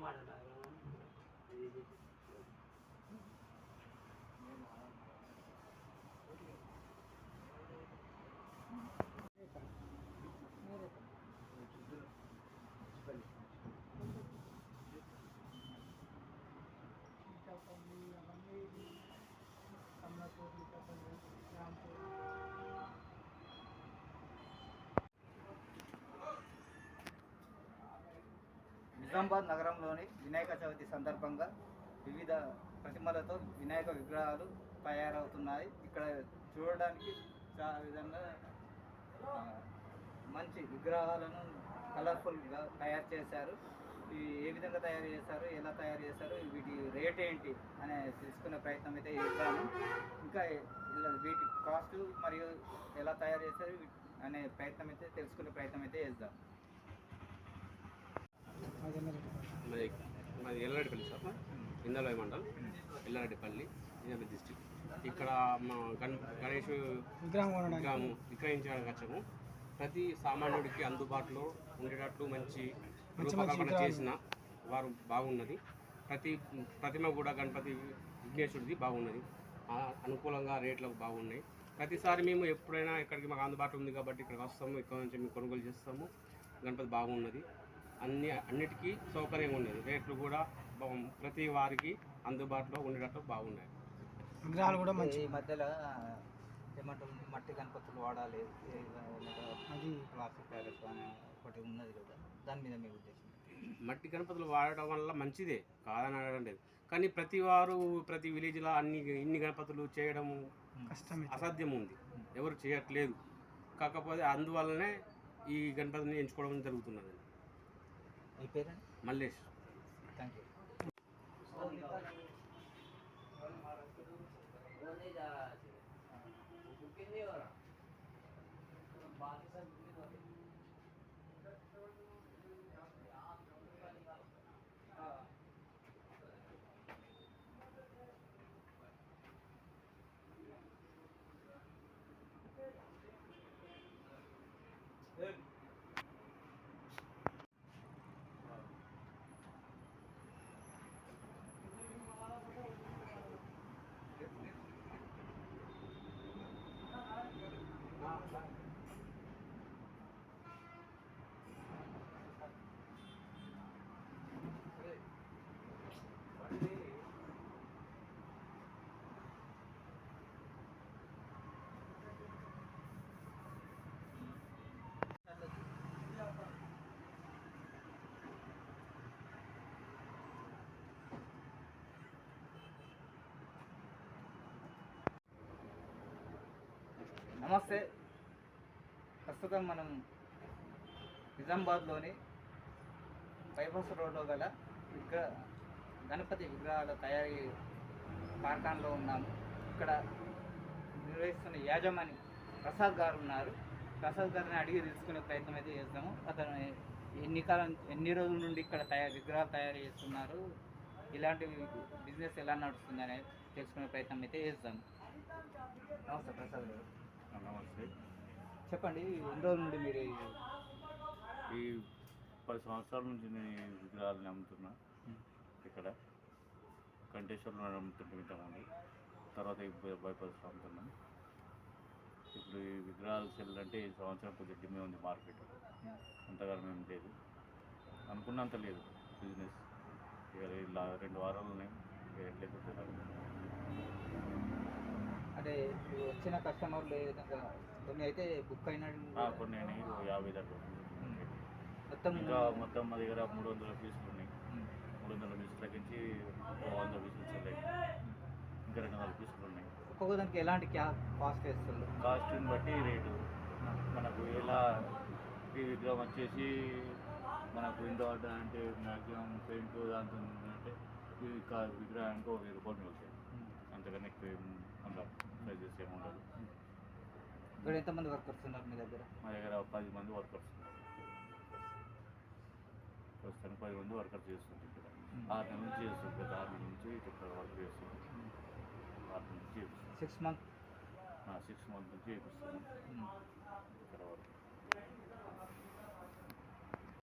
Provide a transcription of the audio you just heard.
Ngoài là. Nizamabad నగరంలోని వినాయక చవితి సందర్భంగా వివిధ ప్రతిమలతో వినాయక విగ్రహాలు తయారవుతున్నాయి. ఇక్కడ చూడడానికి చాలా విధంగా మంచి విగ్రహాలను కలర్ఫుల్గా తయారు చేశారు. ఇవి ఏ విధంగా తయారు చేశారు ఎలా తయారు చేశారు వీటి రేట్ ఏంటి అనే తెలుసుకునే ప్రయత్నం అయితే చేస్తాము ఇంకా ఇలా వీటి కాస్ట్ మరియు ఎలా తయారు చేశారు అనే ప్రయత్నం అయితే తెలుసుకునే ప్రయత్నం అయితే చేద్దాం. మాది మాది ఎల్లారెడ్డిపల్లి సార్. ఇందలో మండల్ ఎల్లారెడ్డిపల్లి నిజామాబాద్ డిస్టిక్ ఇక్కడ మా గణ గణేష్ విగ్రహం విక్రయించడానికి వచ్చాము. ప్రతి సామాన్యుడికి అందుబాటులో ఉండేటట్లు మంచి రూపకల్పన. చేసిన వారు బాగున్నది. ప్రతి ప్రతిమ కూడా గణపతి విఘ్నేశ్వరుడిది బాగున్నది. అనుకూలంగా రేట్లకు బాగున్నాయి. ప్రతిసారి మేము ఎప్పుడైనా ఇక్కడికి మాకు అందుబాటులో ఉంది కాబట్టి ఇక్కడికి వస్తాము. ఇక్కడ నుంచి మేము కొనుగోలు చేస్తాము. గణపతి బాగున్నది. అన్ని అన్నిటికీ సౌకర్యంగా ఉన్నది రేట్లు కూడా ప్రతి వారికి అందుబాటులో ఉండేటట్టు బాగున్నాయి. విగ్రహాలు కూడా మంచి ఈ మధ్యలో ఏమంటారు మట్టి గణపతులు వాడాలి అది ప్లాస్టిక్ ఒకటి ఉన్నది కదా దాని మీద మీ ఉద్దేశం? మట్టి గణపతులు వాడటం వల్ల మంచిదే కాదని అనడం లేదు. కానీ ప్రతి వారు ప్రతి విలేజ్లో అన్ని ఇన్ని గణపతులు చేయడం కష్టమే. అసాధ్యం ఉంది. ఎవరు చేయట్లేదు. కాకపోతే అందువల్లనే ఈ గణపతిని ఎంచుకోవడం జరుగుతున్నది. మీ మల్లేశ్వరం. మల్లేష్ నమస్తే. ప్రస్తుతం మనం నిజామాబాద్లోని బైపాస్ రోడ్లో గల విగ్రహ గణపతి విగ్రహాల తయారీ కార్ఖానలో ఉన్నాము. ఇక్కడ నిర్వహిస్తున్న యాజమాని ప్రసాద్ గారు ఉన్నారు. ప్రసాద్ గారిని అడిగి తెలుసుకునే ప్రయత్నం అయితే చేస్తాము అతను ఎన్ని కాలం ఎన్ని రోజుల నుండి ఇక్కడ తయారు విగ్రహాలు తయారు చేస్తున్నారు? ఇలాంటి బిజినెస్ ఎలా నడుస్తుంది అనేది తెలుసుకునే ప్రయత్నం అయితే చేస్తాము నమస్తే ప్రసాద్ గారు. నమస్తే. చెప్పండి ఎన్ని రోజుల నుండి మీరు ఈ- పది సంవత్సరాల నుంచి నేను విగ్రహాలని అమ్ముతున్నా ఇక్కడ కంటేశ్వర్లో అమ్ముతుంటే ఇంతకుముందు. తర్వాత బైపాస్ అమ్ముతున్నాం ఇప్పుడు ఈ విగ్రహాలు సెల్ అంటే ఈ సంవత్సరం కొద్దిగా డిమే ఉంది మార్కెట్. అంతగానం ఏం లేదు. అనుకున్నంత లేదు బిజినెస్. ఇక ఇలా రెండు వారాలు ఉన్నాయి ఇక ఎట్లయితే తెలియదు. అంటే ఇప్పుడు వచ్చిన కస్టమర్లు ఏ విధంగా కొన్ని అయితే బుక్ అయినట్టు ఆ, కొన్ని అయినాయి. యాభై దాకా. మొత్తం ఇంకా మొత్తం మా దగ్గర మూడు వందల పీసులు ఉన్నాయి. మూడు వందల పీసుల నుంచి ఓ వంద పీసులు సెల్ అయ్యాయి ఇంకా రెండు వందల పీసులు ఉన్నాయి. ఒక్కొక్క దానికి ఎలాంటి క్యా కాస్ట్ వేస్తున్నారు కాస్ట్ని బట్టి రేటు. మనకు ఎలా ఈ విగ్రహం వచ్చేసి మనకు విండో ఆర్డర్ అంటే మ్యాక్సిమం పెయింట్ దాంతో అంటే ఈ విగ్రహానికి ఒక వెయ్యి రూపాయలు మిగులుతాయి. అంతకన్నా ఎక్కువ ఏం అందులో ప్రైజెస్ ఏమి ఉండదు ఇక్కడ ఎంతమంది వర్కర్స్ ఉన్నారు మీ దగ్గర? మా దగ్గర పది మంది వర్కర్స్ ఉన్నారు. ప్రస్తుతానికి పది మంది వర్కర్స్ చేస్తుంది ఇక్కడ. ఆరు నెలల నుంచి చేస్తుంది గత ఆరు నెలల నుంచి ఇక్కడ వర్క్ చేస్తుంది ఆరు నెలల నుంచి చేపిస్తుంది సిక్స్ మంత్ సిక్స్ మంత్ నుంచి చేపిస్తున్నాం ఇక్కడ వర్క్